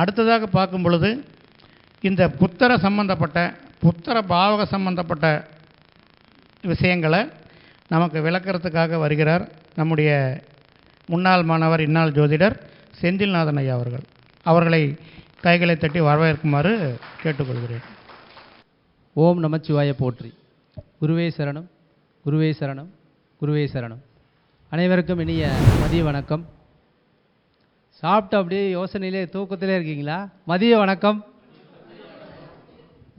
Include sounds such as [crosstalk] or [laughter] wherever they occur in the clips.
அடுத்ததாக பார்க்கும் பொழுது இந்த புத்தர சம்பந்தப்பட்ட புத்தர பாவக சம்பந்தப்பட்ட விஷயங்களை நமக்கு விளக்கிறதுக்காக வருகிறார் நம்முடைய முன்னாள் மாணவர் இந்நாள் ஜோதிடர் செந்தில்நாதன் ஐயா அவர்கள். அவர்களை கைகளை தட்டி வரவேற்குமாறு கேட்டுக்கொள்கிறேன். ஓம் நமச்சிவாய போற்றி. குருவே சரணம் குருவே சரணம் குருவே சரணம். அனைவருக்கும் இனிய மதிய வணக்கம். சாப்பிட்டு அப்படியே யோசனையிலே தூக்கத்திலே இருக்கீங்களா? மதிய வணக்கம்.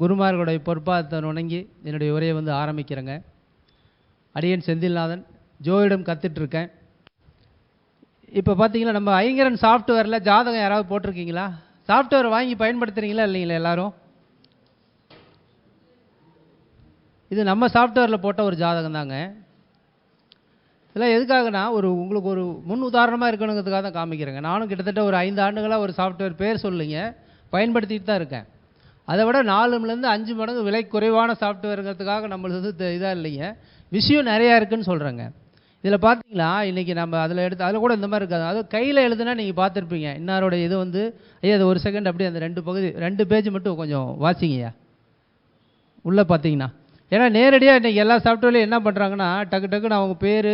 குருமார்களுடைய பொற்பாதத்தை உணங்கி என்னுடைய உரையை வந்து ஆரம்பிக்கிறேங்க. அடியன் செந்தில்நாதன் ஜோயிடம் கற்றுட்ருக்கேன் இப்போ பார்த்தீங்கன்னா நம்ம ஐங்கரன் சாஃப்ட்வேரில் ஜாதகம் யாராவது போட்டிருக்கீங்களா? சாஃப்ட்வேர் வாங்கி பயன்படுத்துகிறீங்களா இல்லைங்களா எல்லாரும்? இது நம்ம சாஃப்ட்வேரில் போட்ட ஒரு ஜாதகம் தாங்க இதெல்லாம் எதுக்காகனா ஒரு உங்களுக்கு ஒரு முன் உதாரணமாக இருக்கணுங்கிறதுக்காக தான் காமிக்கிறேங்க. நானும் கிட்டத்தட்ட ஒரு ஐந்து ஆண்டுகளாக ஒரு சாஃப்ட்வேர் பேர் சொல்லுங்க. பயன்படுத்திட்டு தான் இருக்கேன். அதை விட நாலுலேருந்து அஞ்சு மடங்கு விலை குறைவான சாஃப்ட்வேருங்கிறதுக்காக நம்மளுக்கு இதாக இல்லைங்க. விஷயம் நிறையா இருக்குதுன்னு சொல்கிறேங்க இதில் பார்த்தீங்களா இன்றைக்கி நம்ம அதில் எடுத்து அதில் கூட இந்த மாதிரி இருக்காது. அது கையில் எழுதுனா நீங்கள் பார்த்துருப்பீங்க இன்னாரோட இது வந்து ஐயா அது ஒரு செகண்ட் அப்படியே அந்த ரெண்டு பகுதி ரெண்டு பேஜ் மட்டும் கொஞ்சம் வாசிங்கய்யா. உள்ளே பார்த்தீங்கன்னா ஏன்னா நேரடியாக இன்றைக்கி எல்லா சாஃப்ட்வேர்லையும் என்ன பண்ணுறாங்கன்னா டக்கு டக்குன்னு அவங்க பேர்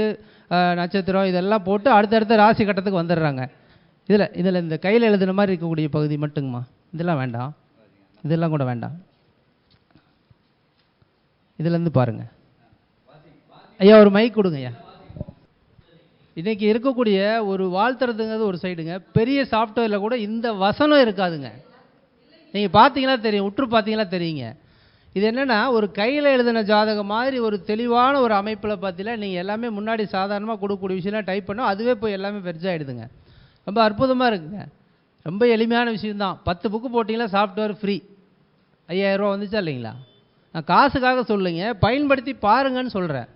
நட்சத்திரம் இதெல்லாம் போட்டு அடுத்தடுத்த ராசி கட்டத்துக்கு வந்துடுறாங்க. இதில் இதில் இந்த கையில் எழுதுன மாதிரி இருக்கக்கூடிய பகுதி மட்டுங்கம்மா. இதெல்லாம் வேண்டாம். இதெல்லாம் கூட வேண்டாம். இதுலேருந்து பாருங்கள் ஐயா ஒரு மைக் கொடுங்க ஐயா. இன்றைக்கி இருக்கக்கூடிய ஒரு வாழ்த்துறதுங்கிறது ஒரு சைடுங்க பெரிய சாஃப்ட்வேரில் கூட இந்த வசனம் இருக்காதுங்க. நீங்கள் பார்த்தீங்கன்னா தெரியும் உற்று பார்த்தீங்கன்னா தெரியுங்க. இது என்னென்னா ஒரு கையில் எழுதின ஜாதகம் மாதிரி ஒரு தெளிவான ஒரு அமைப்பில் பார்த்தீங்கன்னா நீங்கள் எல்லாமே முன்னாடி சாதாரணமாக கொடுக்கக்கூடிய விஷயம்லாம் டைப் பண்ணோம் அதுவே போய் எல்லாமே பெருசாகிடுதுங்க ரொம்ப அற்புதமாக இருக்குங்க. ரொம்ப எளிமையான விஷயம்தான். பத்து புக்கு போட்டிங்கன்னா சாஃப்ட்வேர் ஃப்ரீ ஐயாயிரரூவா வந்துச்சா இல்லைங்களா? நான் காசுக்காக சொல்லுங்க பயன்படுத்தி பாருங்கன்னு சொல்கிறேன்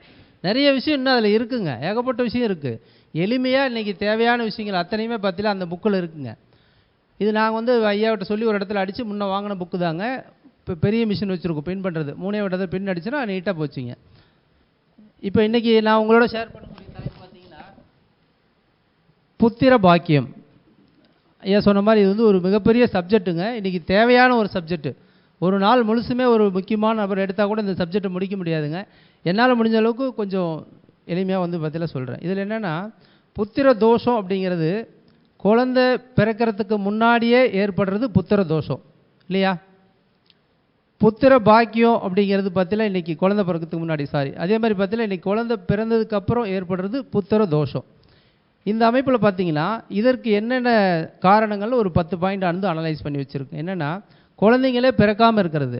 நிறைய விஷயம் இன்னும் அதில் இருக்குங்க. ஏகப்பட்ட விஷயம் இருக்குது எளிமையாக இன்றைக்கி தேவையான விஷயங்கள் அத்தனையுமே பார்த்தீங்கன்னா அந்த புக்கில் இருக்குங்க. இது நாங்கள் வந்து ஐயாவிட்ட சொல்லி ஒரு இடத்துல அடித்து முன்னே வாங்கின புக்கு தாங்க. இப்போ பெரிய மிஷின் வச்சுருக்கோம் பின் பண்ணுறது மூணே விட்டதை பின் அடிச்சுன்னா நீட்டாக போச்சுங்க. இப்போ இன்றைக்கி நான் உங்களோட ஷேர் பண்ணக்கூடிய தலைப்பு பார்த்தீங்கன்னா புத்திர பாக்கியம். ஐயா சொன்ன மாதிரி இது வந்து ஒரு மிகப்பெரிய சப்ஜெக்ட்டுங்க இன்றைக்கி தேவையான ஒரு சப்ஜெக்ட்டு ஒரு நாள் முழுசுமே ஒரு முக்கியமான நபர் எடுத்தால் கூட இந்த சப்ஜெக்டை முடிக்க முடியாதுங்க. என்னால் முடிஞ்ச அளவுக்கு கொஞ்சம் எளிமையாக வந்து பற்றியில் சொல்கிறேன் இதில் என்னென்னா புத்திர தோஷம் அப்படிங்கிறது குழந்தை பிறக்கிறதுக்கு முன்னாடியே ஏற்படுறது புத்திர தோஷம். இல்லையா? புத்திர பாக்கியம் அப்படிங்கிறது பற்றில இன்றைக்கி குழந்தை பிறக்கிறதுக்கு முன்னாடி சாரி அதே மாதிரி பற்றில இன்றைக்கி குழந்தை பிறந்ததுக்கப்புறம் ஏற்படுறது புத்திர தோஷம். இந்த அமைப்பில் பார்த்தீங்கன்னா இதற்கு என்னென்ன காரணங்கள் ஒரு பத்து பாயிண்ட் வந்து அனலைஸ் பண்ணி வச்சுருக்கேன். என்னென்னா குழந்தைங்களே பிறக்காமல் இருக்கிறது.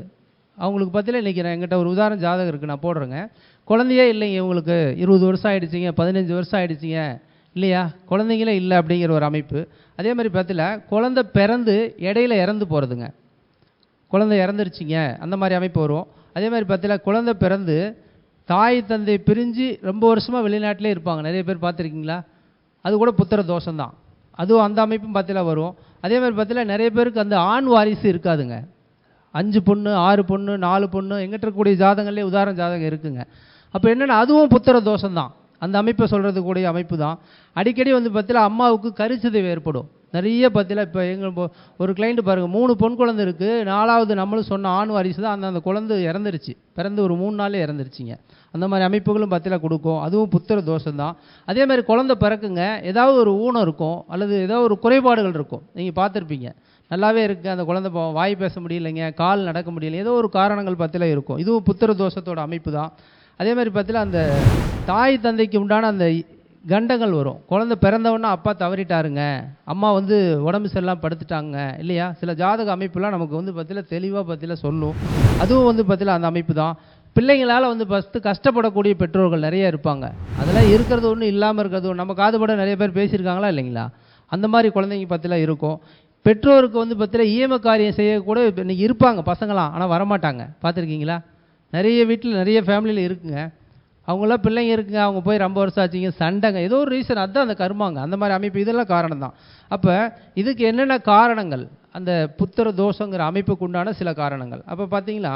அவங்களுக்கு பற்றில இன்றைக்கி நான் எங்கிட்ட ஒரு உதாரணம் ஜாதகம் இருக்குது நான் போடுறேங்க. குழந்தையே இல்லைங்க இவங்களுக்கு இருபது வருஷம் ஆகிடுச்சிங்க பதினஞ்சு வருஷம் ஆகிடுச்சிங்க இல்லையா? குழந்தைங்களே இல்லை அப்படிங்கிற ஒரு அமைப்பு. அதே மாதிரி பார்த்தில குழந்தை பிறந்து இடையில இறந்து போகிறதுங்க குழந்தை இறந்துருச்சிங்க அந்த மாதிரி அமைப்பு வரும். அதே மாதிரி பார்த்தீங்கன்னா குழந்தை பிறந்து தாய் தந்தை பிரிஞ்சு ரொம்ப வருஷமாக வெளிநாட்டிலே இருப்பாங்க. நிறைய பேர் பார்த்துருக்கீங்களா? அது கூட புத்திர தோஷம்தான். அதுவும் அந்த அமைப்பும் பார்த்தீங்கன்னா வரும். அதே மாதிரி பார்த்தீங்கன்னா நிறைய பேருக்கு அந்த ஆண் வாரிசு இருக்காதுங்க. அஞ்சு பொண்ணு ஆறு பொண்ணு நாலு பொண்ணு எங்கிட்ட இருக்கக்கூடிய ஜாதகங்களே உதாரண ஜாதகம் இருக்குங்க. அப்போ என்னென்னா அதுவும் புத்திர தோஷம்தான். அந்த அமைப்பை சொல்கிறது கூடிய அமைப்பு தான் அடிக்கடி வந்து பார்த்தீங்கன்னா அம்மாவுக்கு கருச்சிதைவு ஏற்படும். நிறைய பார்த்தீங்களா இப்போ எங்கள் ஒரு கிளைண்ட்டு பாருங்கள் மூணு பொன் குழந்தை இருக்குது நாலாவது நம்மளும் சொன்ன ஆண் வாரிசு தான் அந்த அந்த குழந்தை இறந்துருச்சு. பிறந்து ஒரு மூணு நாளே இறந்துருச்சிங்க. அந்த மாதிரி அமைப்புகளும் பார்த்தீங்களா கொடுக்கும் அதுவும் புத்திர தோஷம் தான் அதே மாதிரி குழந்தை பிறக்குங்க ஏதாவது ஒரு ஊனம் இருக்கும் அல்லது ஏதாவது ஒரு குறைபாடுகள் இருக்கும் நீங்கள் பார்த்துருப்பீங்க. நல்லாவே இருக்குது அந்த குழந்தை பா- வாய் பேச முடியலைங்க கால் நடக்க முடியல ஏதோ ஒரு காரணங்கள் பார்த்தீங்களா இருக்கும். இதுவும் புத்திர தோஷத்தோட அமைப்பு தான் அதே மாதிரி பார்த்தீங்கன்னா அந்த தாய் தந்தைக்கு உண்டான அந்த கண்டங்கள் வரும். குழந்தை பிறந்தவொன்னே அப்பா தவறிட்டாருங்க. அம்மா வந்து உடம்பு சரியில்லாம படுத்துட்டாங்க இல்லையா? சில ஜாதக அமைப்புலாம் நமக்கு வந்து பார்த்தீங்கன்னா தெளிவாக பார்த்தீங்கன்னா சொல்லும். அதுவும் வந்து பார்த்தீங்கன்னா அந்த அமைப்பு தான். பிள்ளைங்களால் வந்து ஃபஸ்ட்டு கஷ்டப்படக்கூடிய பெற்றோர்கள் நிறைய இருப்பாங்க. அதெல்லாம் இருக்கிறது ஒன்றும் இல்லாமல் இருக்கிறது ஒன்று நம்ம காதுபட நிறைய பேர் பேசியிருக்காங்களா இல்லைங்களா? அந்த மாதிரி குழந்தைங்க பற்றிலாம் இருக்கும். பெற்றோருக்கு வந்து பார்த்தீங்கன்னா ஈம காரியம் செய்யக்கூட இன்றைக்கி இருப்பாங்க பசங்களாம் ஆனால் வரமாட்டாங்க. பார்த்துருக்கீங்களா? நிறைய வீட்டில் நிறைய ஃபேமிலியில் இருக்குங்க. அவங்களாம் பிள்ளைங்க இருக்குங்க அவங்க போய் ரொம்ப வருஷம் ஆச்சுங்க சண்டைங்க. ஏதோ ஒரு ரீசன் அதுதான் அந்த கருமாங்க. அந்த மாதிரி அமைப்பு இதெல்லாம் காரணம் தான் அப்போ இதுக்கு என்னென்ன காரணங்கள்? அந்த புத்திர தோஷங்கிற அமைப்புக்கு உண்டான சில காரணங்கள். அப்போ பார்த்தீங்கன்னா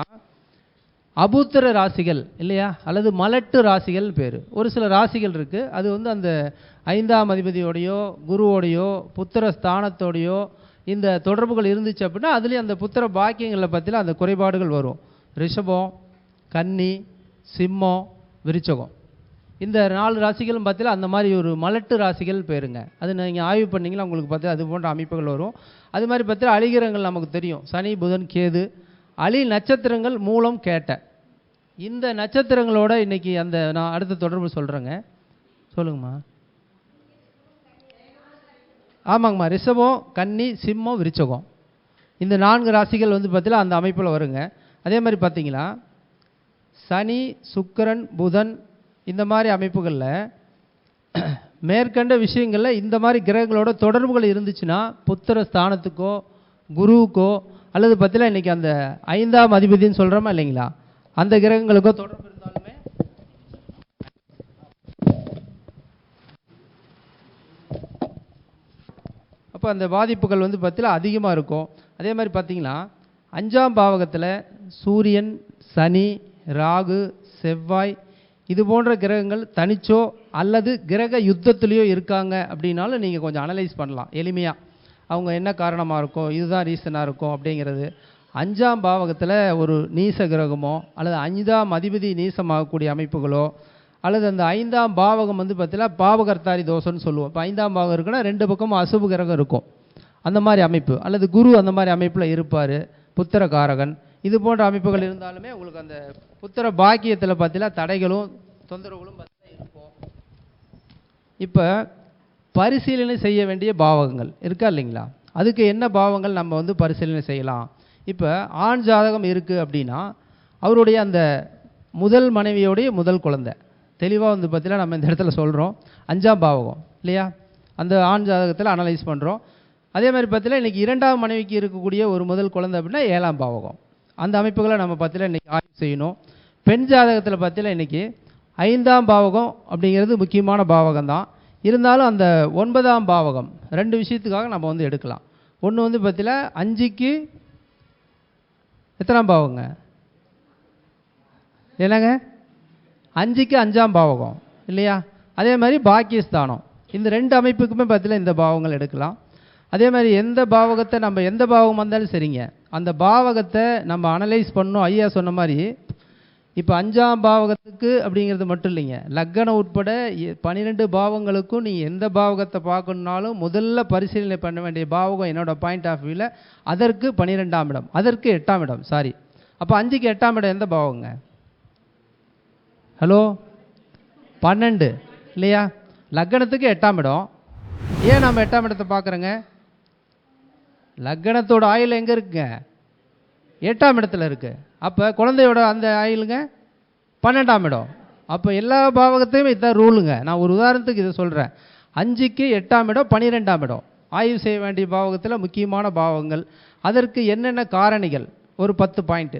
அபுத்திர ராசிகள் இல்லையா? அல்லது மலட்டு ராசிகள் பேர். ஒரு சில ராசிகள் இருக்குது அது வந்து அந்த ஐந்தாம் அதிபதியோடையோ குருவோடையோ புத்திர ஸ்தானத்தோடையோ இந்த தொடர்புகள் இருந்துச்சு அப்படின்னா அதுலேயும் அந்த புத்திர பாக்கியங்களை பற்றில அந்த குறைபாடுகள் வரும். ரிஷபம் கன்னி சிம்மம் விருச்சகம். இந்த நாலு ராசிகளும் பார்த்தீங்கன்னா அந்த மாதிரி ஒரு மலட்டு ராசிகள் பேருங்க. அது நீங்கள் ஆய்வு பண்ணிங்கன்னா உங்களுக்கு பார்த்தா அது போன்ற அமைப்புகள் வரும். அது மாதிரி பார்த்தீங்கன்னா அழிகிரங்கள் நமக்கு தெரியும். சனி புதன் கேது. அழி நட்சத்திரங்கள் மூலம் கேட்ட. இந்த நட்சத்திரங்களோட இன்னைக்கு அந்த நான் அடுத்த தொடர்பு சொல்கிறேங்க சொல்லுங்கம்மா. ஆமாங்கம்மா ரிஷபம் கன்னி சிம்மம் விருச்சகம். இந்த நான்கு ராசிகள் வந்து பார்த்தீங்கன்னா அந்த அமைப்பில் வருங்க. அதே மாதிரி பார்த்தீங்கன்னா சனி சுக்கரன் புதன் இந்த மாதிரி அமைப்புகளில் [clears throat] மேற்கண்ட விஷயங்களில் இந்த மாதிரி கிரகங்களோட தொடர்புகள் இருந்துச்சுன்னா புத்திர ஸ்தானத்துக்கோ குருவுக்கோ அல்லது பற்றிலாம் இன்றைக்கி அந்த ஐந்தாம் அதிபதின்னு சொல்கிறோமா இல்லைங்களா? அந்த கிரகங்களுக்கோ தொடர்பு இருந்தாலுமே அப்போ அந்த பாதிப்புகள் வந்து பார்த்தீங்கன்னா அதிகமாக இருக்கும். அதே மாதிரி பார்த்தீங்கன்னா அஞ்சாம் பாவகத்தில் சூரியன் சனி ராகு செவ்வாய் இது போன்ற கிரகங்கள் தனிச்சோ அல்லது கிரக யுத்தத்துலேயோ இருக்காங்க அப்படின்னாலும் நீங்கள் கொஞ்சம் அனலைஸ் பண்ணலாம். எளிமையாக அவங்க என்ன காரணமாக இருக்கும் இதுதான் ரீசனாக இருக்கும் அப்படிங்கிறது. அஞ்சாம் பாவகத்தில் ஒரு நீச கிரகமோ அல்லது ஐந்தாம் அதிபதி நீசமாகக்கூடிய அமைப்புகளோ அல்லது அந்த ஐந்தாம் பாவகம் வந்து பார்த்தீங்கன்னா பாவகர்த்தாரி தோஷம்னு சொல்லுவோம். இப்போ ஐந்தாம் பாவகம் இருக்குன்னா ரெண்டு பக்கமும் அசுப கிரகம் இருக்கும். அந்த மாதிரி அமைப்பு. அல்லது குரு அந்த மாதிரி அமைப்பில் இருப்பார். புத்திரகாரகன். இது போன்ற அமைப்புகள் இருந்தாலுமே உங்களுக்கு அந்த புத்திர பாக்கியத்தில் பார்த்தீங்கன்னா தடைகளும் தொந்தரவுகளும் பார்த்தீங்கன்னா இருக்கும். இப்போ பரிசீலனை செய்ய வேண்டிய பாவகங்கள் இருக்கா இல்லைங்களா? அதுக்கு என்ன பாவங்கள் நம்ம வந்து பரிசீலனை செய்யலாம்? இப்போ ஆண் ஜாதகம் இருக்குது அப்படின்னா அவருடைய அந்த முதல் மனைவியோடைய முதல் குழந்தை. தெளிவாக வந்து பார்த்தீங்கன்னா நம்ம இந்த இடத்துல சொல்கிறோம் அஞ்சாம் பாவகம் இல்லையா? அந்த ஆண் ஜாதகத்தில் அனலைஸ் பண்ணுறோம் அதே மாதிரி பார்த்தீங்கன்னா இன்றைக்கி இரண்டாம் மனைவிக்கு இருக்கக்கூடிய ஒரு முதல் குழந்தை அப்படின்னா ஏழாம் பாவகம். அந்த அமைப்புகளை நம்ம பார்த்தில இன்றைக்கி ஆய்வு செய்யணும். பெண் ஜாதகத்தில் பார்த்தில இன்றைக்கி ஐந்தாம் பாவகம் அப்படிங்கிறது முக்கியமான பாவகம் தான் இருந்தாலும் அந்த ஒன்பதாம் பாவகம் ரெண்டு விஷயத்துக்காக நம்ம வந்து எடுக்கலாம். ஒன்று வந்து பார்த்தில அஞ்சுக்கு எத்தனாம் பாவங்க? என்னங்க? அஞ்சுக்கு அஞ்சாம் பாவகம் இல்லையா? அதே மாதிரி பாக்கியஸ்தானம். இந்த ரெண்டு அமைப்புக்குமே பார்த்தில இந்த பாவங்கள் எடுக்கலாம். அதே மாதிரி எந்த பாவகத்தை நம்ம எந்த பாவகம் வந்தாலும் சரிங்க. அந்த பாவகத்தை நம்ம அனலைஸ் பண்ணோம். ஐயா சொன்ன மாதிரி இப்போ அஞ்சாம் பாவகத்துக்கு அப்படிங்கிறது மட்டும் இல்லைங்க. லக்கணம் உட்பட பன்னிரெண்டு பாவங்களுக்கும் நீ எந்த பாவகத்தை பார்க்கணுன்னாலும் முதல்ல பரிசீலனை பண்ண வேண்டிய பாவகம் என்னோடய பாயிண்ட் ஆஃப் வியூவில் அதற்கு பன்னிரெண்டாம் இடம். அதற்கு எட்டாம் இடம். சாரி அப்போ அஞ்சுக்கு எட்டாம் இடம் எந்த பாவங்க ஹலோ பன்னெண்டு. இல்லையா? லக்கணத்துக்கு எட்டாம் இடம். ஏன் நம்ம எட்டாம் இடத்தை பார்க்குறோங்க? லக்கணத்தோட ஆயில் எங்கே இருக்குங்க? எட்டாம் இடத்துல இருக்குது அப்போ குழந்தையோட அந்த ஆயிலுங்க பன்னெண்டாம் இடம். அப்போ எல்லா பாவகத்தையும் இதுதான் ரூலுங்க நான் ஒரு உதாரணத்துக்கு இதை சொல்கிறேன் அஞ்சுக்கு எட்டாம் இடம் பன்னிரெண்டாம் இடம். ஆய்வு செய்ய வேண்டிய பாவகத்தில் முக்கியமான பாவங்கள் அதற்கு என்னென்ன காரணிகள்? ஒரு பத்து பாயிண்ட்டு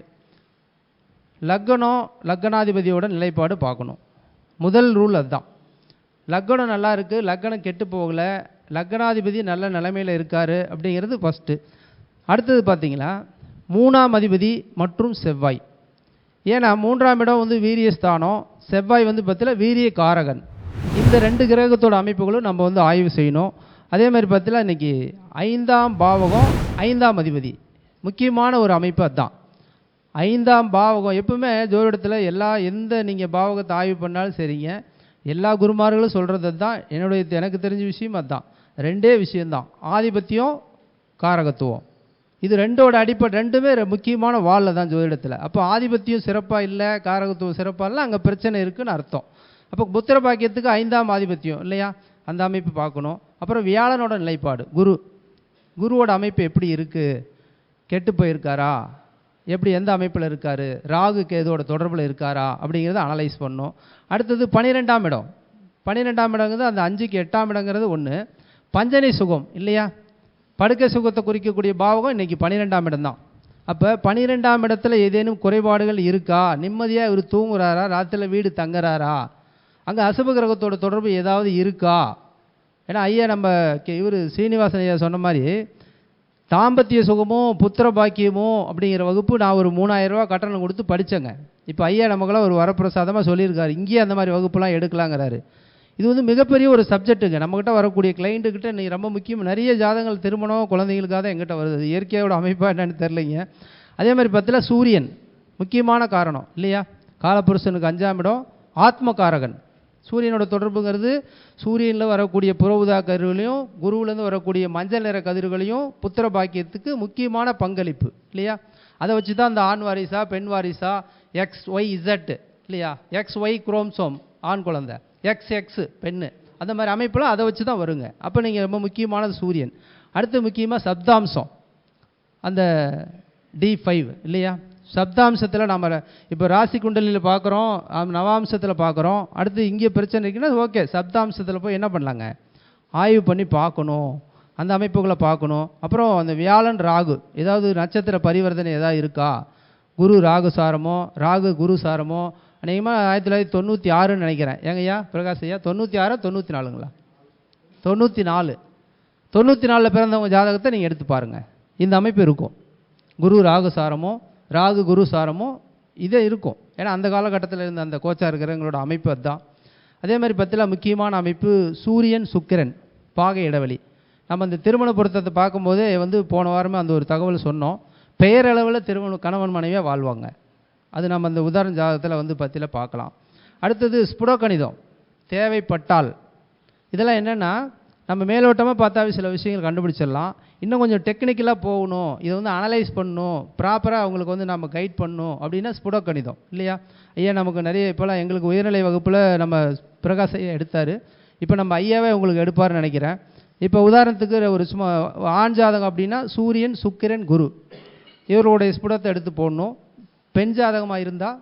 லக்கணம் லக்கணாதிபதியோட நிலைப்பாடு பார்க்கணும். முதல் ரூல் அதுதான். லக்கணம் நல்லா இருக்குது லக்கணம் கெட்டு போகலை. லக்னாதிபதி நல்ல நிலைமையில் இருக்கார் அப்படிங்கிறது ஃபஸ்ட்டு அடுத்தது பார்த்திங்கன்னா மூணாம் அதிபதி மற்றும் செவ்வாய். ஏன்னா மூன்றாம் இடம் வந்து வீரியஸ்தானம் செவ்வாய் வந்து பார்த்தீங்கன்னா வீரிய காரகன் இந்த ரெண்டு கிரகத்தோட அமைப்புகளும் நம்ம வந்து ஆய்வு செய்யணும். அதே மாதிரி பார்த்தீங்கன்னா இன்றைக்கி ஐந்தாம் பாவகம் ஐந்தாம் அதிபதி. முக்கியமான ஒரு அமைப்பு அதுதான். ஐந்தாம் பாவகம் எப்பவுமே ஜோதிடத்தில் எல்லா எந்த நீங்கள் பாவகத்தை ஆய்வு பண்ணாலும் சரிங்க. எல்லா குருமார்களும் சொல்கிறது தான் என்னுடைய எனக்கு தெரிஞ்ச விஷயம் அதுதான். ரெண்டே விஷயந்தான் ஆதிபத்தியம் காரகத்துவம். இது ரெண்டோட அடிப்படை ரெண்டுமே முக்கியமான வாலில் தான் ஜோதிடத்தில் அப்போ ஆதிபத்தியம் சிறப்பாக இல்லை காரகத்துவம் சிறப்பாக இல்லை அங்கே பிரச்சனை இருக்குதுன்னு அர்த்தம். அப்போ புத்திர பாக்கியத்துக்கு ஐந்தாம் ஆதிபத்தியம் இல்லையா? அந்த அமைப்பு பார்க்கணும். அப்புறம் வியாழனோட நிலைப்பாடு. குரு. குருவோட அமைப்பு எப்படி இருக்குது கெட்டு போயிருக்காரா? எப்படி எந்த அமைப்பில் இருக்கார்? ராகு கேதுவோட தொடர்பில் இருக்காரா? அப்படிங்கிறத அனலைஸ் பண்ணும். அடுத்தது பன்னிரெண்டாம் இடம். பன்னிரெண்டாம் இடங்கிறது அந்த அஞ்சுக்கு எட்டாம் இடங்கிறது ஒன்று பஞ்சனை சுகம் இல்லையா? படுக்கை சுகத்தை குறிக்கக்கூடிய பாவகம் இன்னைக்கு பன்னிரெண்டாம் இடம்தான். அப்போ பனிரெண்டாம் இடத்துல ஏதேனும் குறைபாடுகள் இருக்கா? நிம்மதியாக இவர் தூங்குறாரா? ராத்திரியில் வீடு தங்குறாரா? அங்கே அசுப கிரகத்தோட தொடர்பு ஏதாவது இருக்கா? ஏன்னா ஐயா நம்ம இவர் சீனிவாசன் ஐயா சொன்ன மாதிரி தாம்பத்திய சுகமும் புத்திர பாக்கியமும் அப்படிங்கிற வகுப்பு நான் ஒரு மூணாயிரம் கட்டணம் கொடுத்து படித்தேங்க இப்போ ஐயா நமக்கெல்லாம் ஒரு வரப்பிரசாதமாக சொல்லியிருக்காரு. இங்கேயே அந்த மாதிரி வகுப்புலாம் எடுக்கலாங்கிறாரு. இது வந்து மிகப்பெரிய ஒரு சப்ஜெக்ட்டுங்க நம்மக்கிட்ட வரக்கூடிய கிளைண்ட்டுக்கிட்ட நீ ரொம்ப முக்கியம். நிறைய ஜாதகங்கள் திருமணம் குழந்தைகளுக்காக தான் எங்கிட்ட வருது. இயற்கையோட அமைப்பாக என்னென்னு தெரிலிங்க அதே மாதிரி பார்த்தீங்கன்னா சூரியன் முக்கியமான காரணம் இல்லையா? காலபுருஷனுக்கு அஞ்சாம் இடம் ஆத்மகாரகன். சூரியனோட தொடர்புங்கிறது சூரியனில் வரக்கூடிய புறவுதா கதிர்களையும் குருவிலேருந்து வரக்கூடிய மஞ்சள் நிற கதிர்களையும் புத்திர பாக்கியத்துக்கு முக்கியமான பங்களிப்பு இல்லையா? அதை வச்சு தான் அந்த ஆண் வாரிசா பெண் வாரிசா எக்ஸ் ஒய் இசட் இல்லையா? எக்ஸ் ஒய் குரோம்சோம் ஆண் குழந்தை. எக்ஸ் எக்ஸ் பெண்ணு. அந்த மாதிரி அமைப்பில் அதை வச்சு தான் வருங்க. அப்போ நீங்கள் ரொம்ப முக்கியமானது சூரியன். அடுத்து முக்கியமாக சப்தாம்சம். அந்த டி ஃபைவ் இல்லையா? சப்தாம்சத்தில் நம்ம இப்போ ராசி குண்டலியில் பார்க்குறோம் நவாம்சத்தில் பார்க்குறோம் அடுத்து இங்கே பிரச்சனை இருக்குன்னா ஓகே சப்தாம்சத்தில் போய் என்ன பண்ணலாங்க? ஆய்வு பண்ணி பார்க்கணும் அந்த அமைப்புகளை பார்க்கணும் அப்புறம் அந்த வியாழன் ராகு. ஏதாவது நட்சத்திர பரிவர்த்தனை ஏதாவது இருக்கா? குரு ராகு சாரமோ ராகு குரு சாரமோ அநேகமாக ஆயிரத்தி தொள்ளாயிரத்தி தொண்ணூற்றி ஆறுன்னு நினைக்கிறேன். ஏங்கய்யா பிரகாஷ் ஐயா தொண்ணூற்றி ஆறா தொண்ணூற்றி நாலுங்களா? தொண்ணூற்றி நாலு. தொண்ணூற்றி நாலில் பிறந்தவங்க ஜாதகத்தை நீங்கள் எடுத்து பாருங்கள் இந்த அமைப்பு இருக்கும். குரு ராகு சாரமோ ராகு குரு சாரமோ இதே இருக்கும். ஏன்னா அந்த காலகட்டத்தில் இருந்த அந்த கோச்சா இருக்கிறவங்களோட அமைப்பு அதுதான். அதே மாதிரி பத்தில் முக்கியமான அமைப்பு சூரியன் சுக்கிரன் பாகை இடைவெளி. நம்ம இந்த திருமண பொருத்தத்தை பார்க்கும்போதே வந்து போன வாரமே அந்த ஒரு தகவல் சொன்னோம். பெயரளவில் திருமண கணவன் மனைவியாக வாழ்வாங்க. அது நம்ம அந்த உதாரண ஜாதகத்தில் வந்து பற்றியில் பார்க்கலாம். அடுத்தது ஸ்புடகணிதம். தேவைப்பட்டால். இதெல்லாம் என்னென்னா நம்ம மேலோட்டமாக பார்த்தாவே சில விஷயங்கள் கண்டுபிடிச்சிடலாம். இன்னும் கொஞ்சம் டெக்னிக்கலாக போகணும். இதை வந்து அனலைஸ் பண்ணணும். ப்ராப்பராக அவங்களுக்கு வந்து நம்ம கைட் பண்ணணும் அப்படின்னா ஸ்புட கணிதம் இல்லையா? ஐயா நமக்கு நிறைய இப்போலாம் எங்களுக்கு உயர்நிலை வகுப்பில் நம்ம பிரகாஷ் ஐயா எடுத்தார். இப்போ நம்ம ஐயாவே உங்களுக்கு எடுப்பார்னு நினைக்கிறேன். இப்போ உதாரணத்துக்கு ஒரு சும்மா ஆண் ஜாதகம் அப்படின்னா சூரியன் சுக்கிரன் குரு. இவர்களுடைய ஸ்புடத்தை எடுத்து போடணும். பெண் ஜாதகமாக இருந்தால்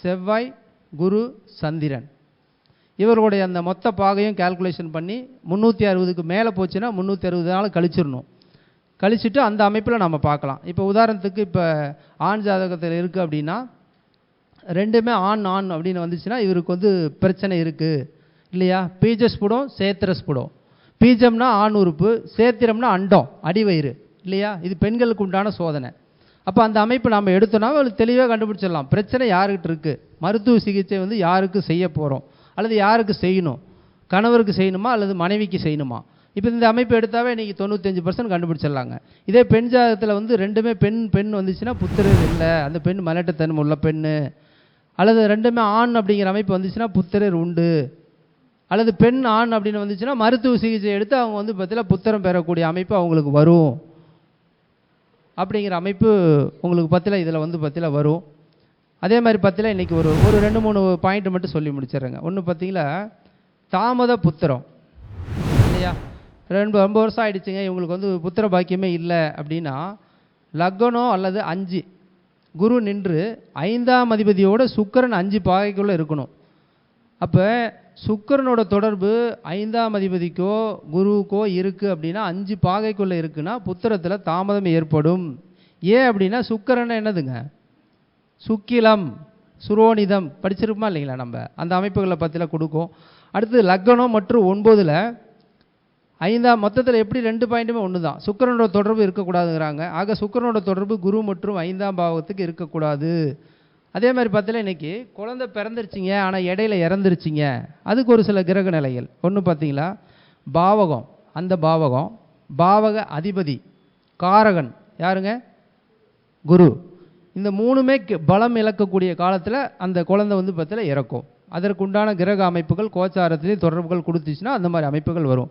செவ்வாய் குரு சந்திரன். இவர்களுடைய அந்த மொத்த பாகையும் கால்குலேஷன் பண்ணி முந்நூற்றி அறுபதுக்கு மேலே போச்சுன்னா முந்நூற்றி அறுபது நாள் கழிச்சிடணும். கழிச்சுட்டு அந்த அமைப்பில் நம்ம பார்க்கலாம். இப்போ உதாரணத்துக்கு இப்போ ஆண் ஜாதகத்தில் இருக்குது அப்படின்னா ரெண்டுமே ஆண் ஆண் அப்படின்னு வந்துச்சுன்னா இவருக்கு வந்து பிரச்சனை இருக்குது இல்லையா? பீஜஸ் புடம் சேத்திரஸ் புடம். பீஜம்னா ஆண் உறுப்பு சேத்திரம்னா அண்டம் அடிவயிறு. இல்லையா? இது பெண்களுக்கு உண்டான சோதனை. அப்போ அந்த அமைப்பு நம்ம எடுத்தோம்னா அவளுக்கு தெளிவாக கண்டுபிடிச்சிடலாம். பிரச்சனை யாருக்கிட்ட இருக்குது மருத்துவ சிகிச்சை வந்து யாருக்கு செய்ய போகிறோம் அல்லது யாருக்கு செய்யணும்? கணவருக்கு செய்யணுமா? அல்லது மனைவிக்கு செய்யணுமா? இப்போ இந்த அமைப்பு எடுத்தாவே இன்றைக்கி தொண்ணூத்தஞ்சு பர்சன்ட் கண்டுபிடிச்சிடலாங்க. இதே பெண் ஜாதகத்தில் வந்து ரெண்டுமே பெண் பெண் வந்துச்சுன்னா புத்திரர் இல்லை. அந்த பெண் மலட்டத்தன்மை உள்ள பெண் அல்லது ரெண்டுமே ஆண் அப்படிங்கிற அமைப்பு வந்துச்சுன்னா புத்திரர் உண்டு. அல்லது பெண் ஆண் அப்படின்னு வந்துச்சுன்னா மருத்துவ சிகிச்சை எடுத்து அவங்க வந்து பார்த்தீங்கன்னா புத்திரம் பெறக்கூடிய அமைப்பு அவங்களுக்கு வரும். அப்படிங்கிற அமைப்பு உங்களுக்கு பற்றில இதில் வந்து பற்றில வரும். அதே மாதிரி பற்றில இன்றைக்கி ஒரு ஒரு ரெண்டு மூணு பாயிண்ட் மட்டும் சொல்லி முடிச்சிடுறேங்க. ஒன்று பார்த்தீங்களா? தாமத புத்திரம். இல்லையா? ரெண்டு ரொம்ப வருஷம் ஆகிடுச்சிங்க இவங்களுக்கு வந்து புத்திர பாக்கியமே இல்லை அப்படின்னா லக்னம் அல்லது அஞ்சு குரு நின்று ஐந்தாம் அதிபதியோட சுக்கரன் அஞ்சு பாகைக்குள்ளே இருக்கணும். அப்போ சுக்கரனோட தொடர்பு ஐந்தாம் அதிபதிக்கோ குருவுக்கோ இருக்குது அப்படின்னா அஞ்சு பாகைக்குள்ளே இருக்குன்னா புத்திரத்தில் தாமதம் ஏற்படும். ஏன் அப்படின்னா சுக்கரன் என்னதுங்க? சுக்கிலம் சுரோனிதம். படிச்சிருப்போமா இல்லைங்களா நம்ம? அந்த அமைப்புகளை பற்றிலாம் கொடுக்கும். அடுத்து லக்னம் மற்றும் ஒன்பதில் ஐந்தாம் மொத்தத்தில் எப்படி ரெண்டு பாயிண்ட்டுமே ஒன்று தான் சுக்கரனோட தொடர்பு இருக்கக்கூடாதுங்கிறாங்க. ஆக சுக்கரனோட தொடர்பு குரு மற்றும் ஐந்தாம் பாவத்துக்கு இருக்கக்கூடாது. அதே மாதிரி பார்த்தீங்கன்னா இன்னைக்கு குழந்தை பிறந்துருச்சிங்க ஆனால் இடையில இறந்துருச்சிங்க. அதுக்கு ஒரு சில கிரக நிலைகள். ஒன்று பார்த்தீங்களா? பாவகம். அந்த பாவகம் பாவக அதிபதி காரகன். யாருங்க? குரு. இந்த மூணுமே பலம் இழக்கக்கூடிய காலத்தில் அந்த குழந்தை வந்து பார்த்தீங்கன்னா இறக்கும். அதற்குண்டான கிரக அமைப்புகள் கோச்சாரத்திலேயே தொடர்புகள் கொடுத்துச்சுன்னா அந்த மாதிரி அமைப்புகள் வரும்.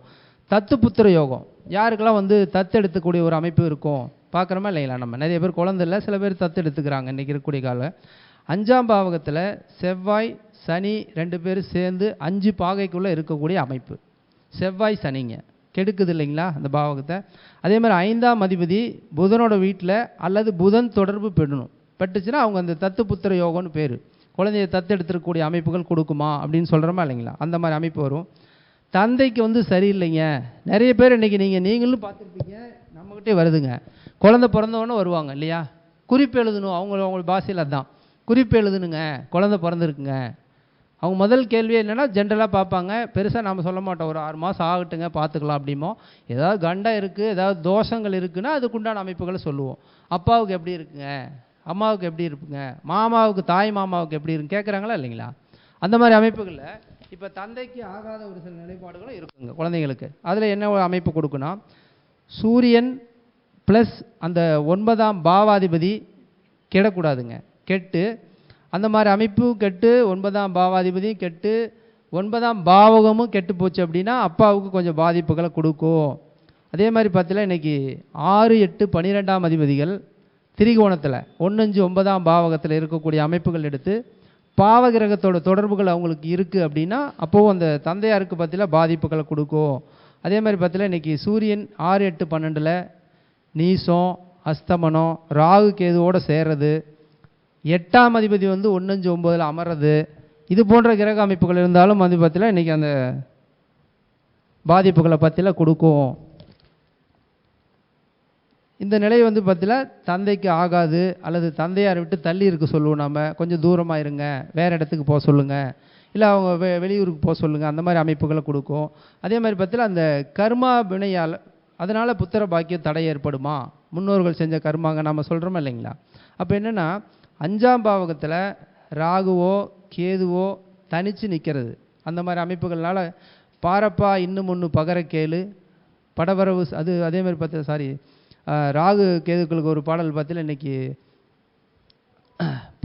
தத்து புத்திர யோகம். யாருக்கெல்லாம் வந்து தத்து எடுத்துக்கூடிய ஒரு அமைப்பு இருக்கும்? பார்க்குறோமா இல்லைங்களா நம்ம? நிறைய பேர் குழந்தை இல்லை சில பேர் தத்து எடுத்துக்கிறாங்க இன்றைக்கி இருக்கக்கூடிய காலம் அஞ்சாம் பாவகத்தில் செவ்வாய் சனி ரெண்டு பேரும் சேர்ந்து அஞ்சு பாகைக்குள்ளே இருக்கக்கூடிய அமைப்பு. செவ்வாய் சனிங்க. கெடுக்குது இல்லைங்களா அந்த பாவகத்தை? அதே மாதிரி ஐந்தாம் அதிபதி புதனோட வீட்டில் அல்லது புதன் தொடர்பு பெறணும். பெட்டுச்சுன்னா அவங்க அந்த தத்து புத்திர யோகம்னு பேர். குழந்தைய தத்து எடுத்துருக்கக்கூடிய அமைப்புகள் கொடுக்குமா அப்படின்னு சொல்கிறோமா இல்லைங்களா? அந்த மாதிரி அமைப்பு வரும். தந்தைக்கு வந்து சரியில்லைங்க. நிறைய பேர் இன்றைக்கி நீங்கள் நீங்களும் பார்த்துருப்பீங்க. நம்மக்கிட்டே வருதுங்க. குழந்தை பிறந்தவொன்னே வருவாங்க இல்லையா? குறிப்பு எழுதணும். அவங்க அவங்க பாஷையில் அதான். குறிப்பு எழுதணுங்க குழந்தை பிறந்திருக்குங்க. அவங்க முதல் கேள்வி என்னென்னா ஜென்ரலாக பார்ப்பாங்க. பெருசாக நம்ம சொல்ல மாட்டோம். ஒரு ஆறு மாதம் ஆகட்டுங்க பார்த்துக்கலாம் அப்படிமோ ஏதாவது கண்டம் இருக்குது ஏதாவது தோஷங்கள் இருக்குன்னா அதுக்குண்டான அமைப்புகளை சொல்லுவோம். அப்பாவுக்கு எப்படி இருக்குங்க? அம்மாவுக்கு எப்படி இருக்குங்க மாமாவுக்கு தாய் மாமாவுக்கு எப்படி இருக்குன்னு கேட்குறாங்களா இல்லைங்களா? அந்த மாதிரி அமைப்புகளில் இப்போ தந்தைக்கு ஆகாத ஒரு சில நிலைப்பாடுகளும் இருக்குங்க குழந்தைங்களுக்கு அதில் என்ன அமைப்பு கொடுக்குன்னா சூரியன் ப்ளஸ் அந்த ஒன்பதாம் பாவாதிபதி கெடக்கூடாதுங்க. கெட்டு அந்த மாதிரி அமைப்பும் கெட்டு ஒன்பதாம் பாவாதிபதியும் கெட்டு ஒன்பதாம் பாவகமும் கெட்டு போச்சு அப்படின்னா அப்பாவுக்கு கொஞ்சம் பாதிப்புகளை கொடுக்கும். அதே மாதிரி பார்த்தீங்கன்னா இன்னைக்கு ஆறு எட்டு பன்னிரெண்டாம் அதிபதிகள் திரிகோணத்தில் ஒன்றஞ்சு ஒன்பதாம் பாவகத்தில் இருக்கக்கூடிய அமைப்புகள் எடுத்து பாவகிரகத்தோட தொடர்புகள் அவங்களுக்கு இருக்குது அப்படின்னா அப்போவும் அந்த தந்தையாருக்கு பார்த்தீங்கன்னா பாதிப்புகளை கொடுக்கும். அதே மாதிரி பார்த்தீங்கன்னா இன்னைக்கு சூரியன் ஆறு எட்டு பன்னெண்டில் நீசம் அஸ்தமனம் ராகு கேதுவோடு சேர்றது எட்டாம் அதிபதி வந்து ஒன்றஞ்சு ஒம்பதில் அமர்றது இது போன்ற கிரக அமைப்புகள் இருந்தாலும் வந்து பற்றியில் இன்றைக்கி அந்த பாதிப்புகளை பற்றியில் கொடுக்கும். இந்த நிலை வந்து பார்த்தில தந்தைக்கு ஆகாது அல்லது தந்தையாரை விட்டு தள்ளி இருக்க சொல்லுவோம் நம்ம கொஞ்சம் தூரமாக இருங்க வேறு இடத்துக்கு போக சொல்லுங்கள் இல்லை அவங்க வெ வெளியூருக்கு போக சொல்லுங்கள் அந்த மாதிரி அமைப்புகளை கொடுக்கும். அதே மாதிரி பார்த்தீங்கன்னா அந்த கர்மா வினையால் அதனால் புத்திர பாக்கியம் தடை ஏற்படுமா? முன்னோர்கள் செஞ்ச கர்மாங்க நம்ம சொல்கிறோமா இல்லைங்களா? அப்போ என்னென்னா அஞ்சாம் பாவகத்தில் ராகுவோ கேதுவோ தனித்து நிற்கிறது அந்த மாதிரி அமைப்புகள்னால பாரப்பா இன்னும் ஒன்று பகர கேளு படவரவு அது அதே மாதிரி பார்த்து சாரி ராகு கேதுக்களுக்கு ஒரு பாடல் பார்த்தில இன்னைக்கு?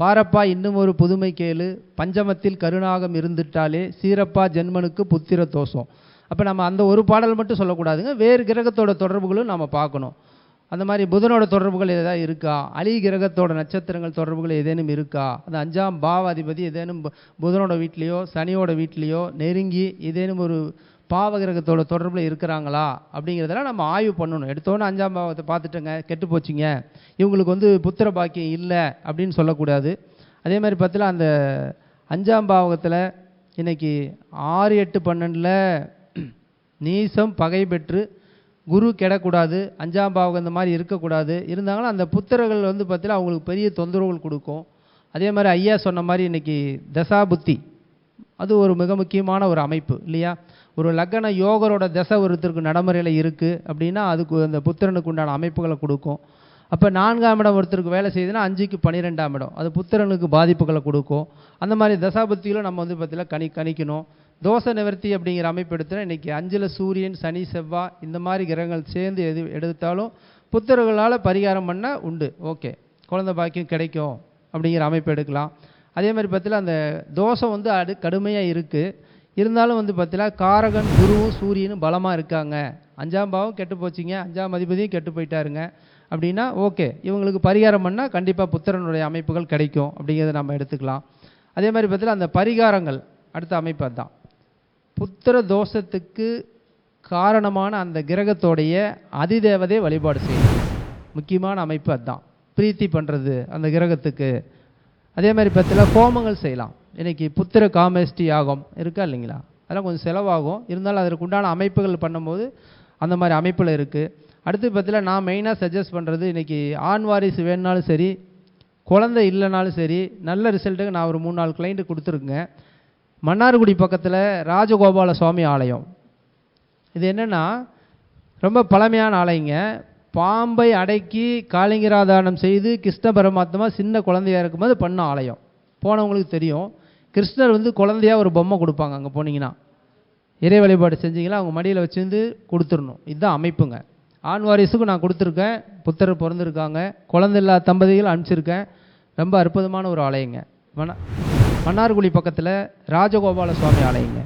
பாரப்பா இன்னும் ஒரு புதுமை கேளு பஞ்சமத்தில் கருணாகம் இருந்துட்டாலே சீரப்பா ஜென்மனுக்கு புத்திர தோஷம். அப்போ நம்ம அந்த ஒரு பாடல் மட்டும் சொல்லக்கூடாதுங்க வேறு கிரகத்தோட தொடர்புகளும் நம்ம பார்க்கணும். அந்த மாதிரி புதனோட தொடர்புகள் ஏதாவது இருக்கா? அலி கிரகத்தோட நட்சத்திரங்கள் தொடர்புகள் ஏதேனும் இருக்கா? அந்த அஞ்சாம் பாவாதிபதி ஏதேனும் புதனோட வீட்லேயோ சனியோட வீட்லேயோ நெருங்கி ஏதேனும் ஒரு பாவ கிரகத்தோட தொடர்பில் இருக்கிறாங்களா? அப்படிங்கிறதெல்லாம் நம்ம ஆய்வு பண்ணணும். எடுத்தோன்னே அஞ்சாம் பாவத்தை பார்த்துட்டோங்க கெட்டு போச்சுங்க. இவங்களுக்கு வந்து புத்திர பாக்கியம் இல்லை அப்படின்னு சொல்லக்கூடாது. அதே மாதிரி பார்த்தில அந்த அஞ்சாம் பாவகத்தில் இன்றைக்கி ஆறு எட்டு பன்னெண்டில் நீசம் பகை பெற்று குரு கெடக்கூடாது அஞ்சாம் பாவகம் இந்த மாதிரி இருக்கக்கூடாது. இருந்தாங்கன்னா அந்த புத்திரர்கள் வந்து பார்த்தீங்கன்னா அவங்களுக்கு பெரிய தொந்தரவுகள் கொடுக்கும். அதே மாதிரி ஐயா சொன்ன மாதிரி இன்னைக்கு தசா புத்தி அது ஒரு மிக முக்கியமான ஒரு அமைப்பு இல்லையா? ஒரு லக்ன யோகரோட தசை ஒருத்தருக்கு நடைமுறையில் இருக்குது அப்படின்னா அதுக்கு அந்த புத்திரனுக்கு உண்டான அமைப்புகளை கொடுக்கும். அப்போ நான்காம் இடம் ஒருத்தருக்கு வேலை செய்யுதுன்னா அஞ்சுக்கு பன்னிரெண்டாம் இடம். அது புத்திரனுக்கு பாதிப்புகளை கொடுக்கும். அந்த மாதிரி தசாபுத்தியிலும் நம்ம வந்து பார்த்தீங்கன்னா கணி கணிக்கணும். தோசை நிவர்த்தி அப்படிங்கிற அமைப்பு எடுத்தோன்னா இன்றைக்கி அஞ்சில் சூரியன் சனி செவ்வாய் இந்த மாதிரி கிரகங்கள் சேர்ந்து எது எடுத்தாலும் புத்தர்களால் பரிகாரம் பண்ணால் உண்டு. ஓகே. குழந்தை பாக்கியம் கிடைக்கும் அப்படிங்கிற அமைப்பு எடுக்கலாம். அதே மாதிரி பார்த்தீங்கன்னா அந்த தோஷம் வந்து அடு கடுமையாக இருக்குது இருந்தாலும் வந்து பார்த்தீங்கன்னா காரகன் குருவும் சூரியனும் பலமாக இருக்காங்க. அஞ்சாம் பாவம் கெட்டு போச்சிங்க. அஞ்சாம் அதிபதியும் கெட்டு போயிட்டாருங்க. அப்படின்னா ஓகே. இவங்களுக்கு பரிகாரம் பண்ணால் கண்டிப்பாக புத்திரனுடைய அமைப்புகள் கிடைக்கும் அப்படிங்கிறத நம்ம எடுத்துக்கலாம். அதே மாதிரி பார்த்தீங்கன்னா அந்த பரிகாரங்கள் அடுத்த அமைப்பு அதுதான். புத்திர தோஷத்துக்கு காரணமான அந்த கிரகத்தோடைய அதிதேவதை வழிபாடு செய்யணும். முக்கியமான அமைப்பு அதுதான். பிரீத்தி பண்ணுறது அந்த கிரகத்துக்கு. அதே மாதிரி பத்தில் ஹோமங்கள் செய்யலாம். இன்றைக்கி புத்திர காமேஷ்டி யாகம் இருக்கா இல்லைங்களா? அதெல்லாம் கொஞ்சம் செலவாகும். இருந்தாலும் அதற்கு உண்டான அமைப்புகள் பண்ணும்போது அந்த மாதிரி அமைப்பில் இருக்குது அடுத்து பார்த்தீங்கன்னா நான் மெயினாக சஜஸ்ட் பண்ணுறது இன்னைக்கு ஆண் வாரிசு வேணுனாலும் சரி குழந்தை இல்லைனாலும் சரி நல்ல ரிசல்ட்டுக்கு நான் ஒரு மூணு நாலு கிளைண்ட்டு கொடுத்துருக்கேங்க மன்னார்குடி பக்கத்தில் ராஜகோபால சுவாமி ஆலயம். இது என்னென்னா ரொம்ப பழமையான ஆலயங்க. பாம்பை அடக்கி காளிங்கராதானம் செய்து கிருஷ்ண பரமாத்மா சின்ன குழந்தையா இருக்கும்போது பண்ண ஆலயம். போனவங்களுக்கு தெரியும். கிருஷ்ணர் வந்து குழந்தையா ஒரு பொம்மை கொடுப்பாங்க அங்கே போனீங்கன்னா. இறை வழிபாடு செஞ்சீங்களா அவங்க மடியில் வச்சுருந்து கொடுத்துடணும். இதுதான் அமைப்புங்க. ஆண் வாரிசுக்கும் நான் கொடுத்துருக்கேன். புத்தர் பிறந்திருக்காங்க. குழந்தை இல்லாத தம்பதிகள் அனுப்பிச்சிருக்கேன். ரொம்ப அற்புதமான ஒரு ஆலயங்க. வேணா மன்னார்குடி பக்கத்தில் ராஜகோபால சுவாமி ஆலயங்க.